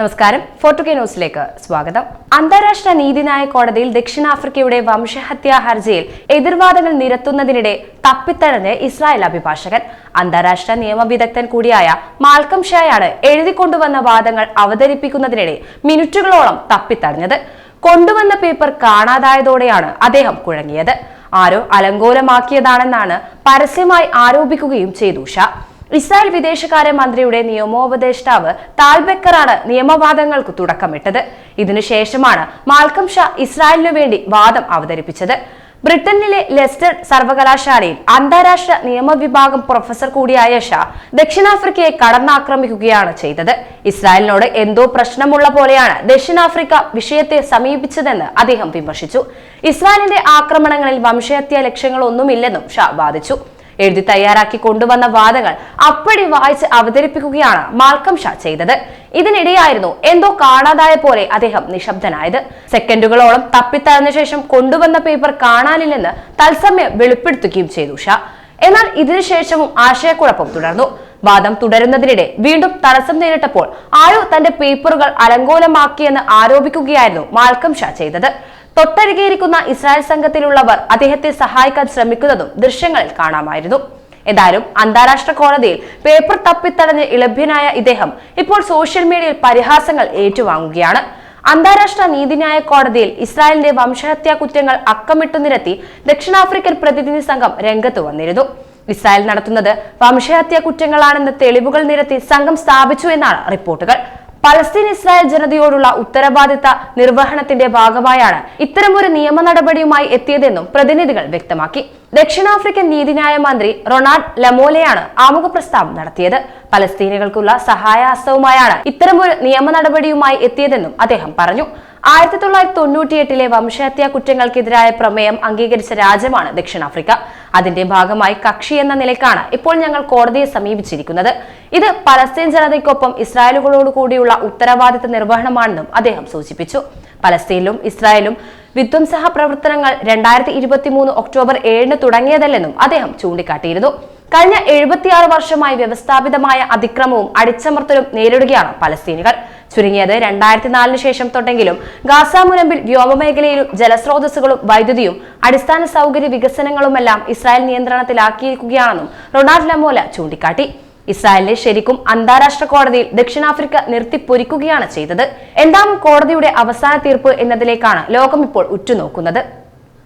നമസ്കാരം. ഫോർട്ടുകെ ന്യൂസിലേക്ക് സ്വാഗതം. അന്താരാഷ്ട്ര നീതിന്യായ കോടതിയിൽ ദക്ഷിണാഫ്രിക്കയുടെ വംശഹത്യാ ഹർജിയിൽ എതിർവാദങ്ങൾ നിരത്തുന്നതിനിടെ തപ്പിത്തഴഞ്ഞ് ഇസ്രായേൽ അഭിഭാഷകൻ. അന്താരാഷ്ട്ര നിയമവിദഗ്ധൻ കൂടിയായ മാൽക്കം ഷായാണ് എഴുതിക്കൊണ്ടുവന്ന വാദങ്ങൾ അവതരിപ്പിക്കുന്നതിനിടെ മിനിറ്റുകളോളം തപ്പിത്തടഞ്ഞത് കൊണ്ടുവന്ന പേപ്പർ കാണാതായതോടെയാണ് അദ്ദേഹം കുഴങ്ങിയത്. ആരോ അലങ്കോലമാക്കിയതാണെന്നാണ് പരസ്യമായി ആരോപിക്കുകയും ചെയ്തു ഷാ. ഇസ്രായേൽ വിദേശകാര്യ മന്ത്രിയുടെ നിയമോപദേഷ്ടാവ് താൽബെക്കറാണ് നിയമവാദങ്ങൾക്ക് തുടക്കമിട്ടത്. ഇതിനുശേഷമാണ് മാൽക്കം ഷാ ഇസ്രായേലിനു വേണ്ടി വാദം അവതരിപ്പിച്ചത്. ബ്രിട്ടനിലെ ലെസ്റ്റർ സർവകലാശാലയിൽ അന്താരാഷ്ട്ര നിയമവിഭാഗം പ്രൊഫസർ കൂടിയായ ഷാ ദക്ഷിണാഫ്രിക്കയെ കടന്നാക്രമിക്കുകയാണ് ചെയ്തത്. ഇസ്രായേലിനോട് എന്തോ പ്രശ്നമുള്ള പോലെയാണ് ദക്ഷിണാഫ്രിക്ക വിഷയത്തെ സമീപിച്ചതെന്ന് അദ്ദേഹം വിമർശിച്ചു. ഇസ്രായേലിന്റെ ആക്രമണങ്ങളിൽ വംശഹത്യാ ലക്ഷ്യങ്ങളൊന്നുമില്ലെന്നും ഷാ വാദിച്ചു. എഴുതി തയ്യാറാക്കി കൊണ്ടുവന്ന വാദങ്ങൾ അപ്പടി വായിച്ച് അവതരിപ്പിക്കുകയാണ് മാൽക്കം ഷാ ചെയ്തത്. ഇതിനിടെയായിരുന്നു എന്തോ കാണാതായ പോലെ അദ്ദേഹം നിശബ്ദനായത്. സെക്കൻഡുകളോളം തപ്പിത്തഴഞ്ഞ ശേഷം കൊണ്ടുവന്ന പേപ്പർ കാണാനില്ലെന്ന് തത്സമയം വെളിപ്പെടുത്തുകയും ചെയ്തു ഷാ. എന്നാൽ ഇതിനുശേഷവും ആശയക്കുഴപ്പം തുടർന്നു. വാദം തുടരുന്നതിനിടെ വീണ്ടും തടസ്സം നേരിട്ടപ്പോൾ ആരോ തന്റെ പേപ്പറുകൾ അലങ്കോലമാക്കിയെന്ന് ആരോപിക്കുകയായിരുന്നു മാൽക്കം ഷാ ചെയ്തത്. തൊട്ടരികെയിരിക്കുന്ന ഇസ്രായേൽ സംഘത്തിലുള്ളവർ അദ്ദേഹത്തെ സഹായിക്കാൻ ശ്രമിക്കുന്നതും ദൃശ്യങ്ങളിൽ കാണാമായിരുന്നു. ഏതായാലും അന്താരാഷ്ട്ര കോടതിയിൽ പേപ്പർ തപ്പിത്തടഞ്ഞ് ഇളഭ്യനായ ഇദ്ദേഹം ഇപ്പോൾ സോഷ്യൽ മീഡിയയിൽ പരിഹാസങ്ങൾ ഏറ്റുവാങ്ങുകയാണ്. അന്താരാഷ്ട്ര നീതിന്യായ കോടതിയിൽ ഇസ്രായേലിന്റെ വംശഹത്യാ കുറ്റങ്ങൾ അക്കമിട്ടു നിരത്തി ദക്ഷിണാഫ്രിക്കൻ പ്രതിനിധി സംഘം രംഗത്ത് വന്നിരുന്നു. ഇസ്രായേൽ നടത്തുന്നത് വംശഹത്യാ കുറ്റങ്ങളാണെന്ന് തെളിവുകൾ നിരത്തി സംഘം സ്ഥാപിച്ചു എന്നാണ് റിപ്പോർട്ടുകൾ. പലസ്തീൻ ഇസ്രായേൽ ജനതയോടുള്ള ഉത്തരവാദിത്ത നിർവഹണത്തിന്റെ ഭാഗമായാണ് ഇത്തരമൊരു നിയമ നടപടിയുമായി എത്തിയതെന്നും പ്രതിനിധികൾ വ്യക്തമാക്കി. ദക്ഷിണാഫ്രിക്കൻ നീതിന്യായ മന്ത്രി റൊണാൾഡ് ലമോലയാണ് ആമുഖ പ്രസ്താവം നടത്തിയത്. പലസ്തീനികൾക്കുള്ള സഹായഹസ്തവുമായാണ് ഇത്തരമൊരു നിയമ നടപടിയുമായി എത്തിയതെന്നും അദ്ദേഹം പറഞ്ഞു. ആയിരത്തി തൊള്ളായിരത്തി തൊണ്ണൂറ്റിയെട്ടിലെ വംശഹത്യാ കുറ്റങ്ങൾക്കെതിരായ പ്രമേയം അംഗീകരിച്ച രാജ്യമാണ് ദക്ഷിണാഫ്രിക്ക. അതിന്റെ ഭാഗമായി കക്ഷി എന്ന നിലയ്ക്കാണ് ഇപ്പോൾ ഞങ്ങൾ കോടതിയെ സമീപിച്ചിരിക്കുന്നത്. ഇത് പലസ്തീൻ ജനതയ്ക്കൊപ്പം ഇസ്രായേലുകളോട് കൂടിയുള്ള ഉത്തരവാദിത്ത നിർവഹണമാണെന്നും അദ്ദേഹം സൂചിപ്പിച്ചു. പലസ്തീനിലും ഇസ്രായേലും വിധ്വംസഹ പ്രവർത്തനങ്ങൾ രണ്ടായിരത്തി ഇരുപത്തി മൂന്ന് ഒക്ടോബർ ഏഴിന് തുടങ്ങിയതല്ലെന്നും അദ്ദേഹം ചൂണ്ടിക്കാട്ടിയിരുന്നു. കഴിഞ്ഞ എഴുപത്തിയാറ് വർഷമായി വ്യവസ്ഥാപിതമായ അതിക്രമവും അടിച്ചമർത്തലും നേരിടുകയാണ് പലസ്തീനികൾ. ചുരുങ്ങിയത് രണ്ടായിരത്തി നാലിന് ശേഷം തൊട്ടെങ്കിലും ഗാസ മുനമ്പിൽ വ്യോമമേഖലയിലും ജലസ്രോതസ്സുകളും വൈദ്യുതിയും അടിസ്ഥാന സൗകര്യ വികസനങ്ങളുമെല്ലാം ഇസ്രായേൽ നിയന്ത്രണത്തിലാക്കിയിരിക്കുകയാണെന്നും റൊണാൾഡ് ലമോല ചൂണ്ടിക്കാട്ടി. ഇസ്രായേലിനെ ശരിക്കും അന്താരാഷ്ട്ര കോടതിയിൽ ദക്ഷിണാഫ്രിക്ക നിർത്തിപ്പൊരിക്കുകയാണ് ചെയ്തത്. എന്താണ് കോടതിയുടെ അവസാന തീർപ്പ് എന്നതിലേക്കാണ് ലോകം ഇപ്പോൾ ഉറ്റുനോക്കുന്നത്.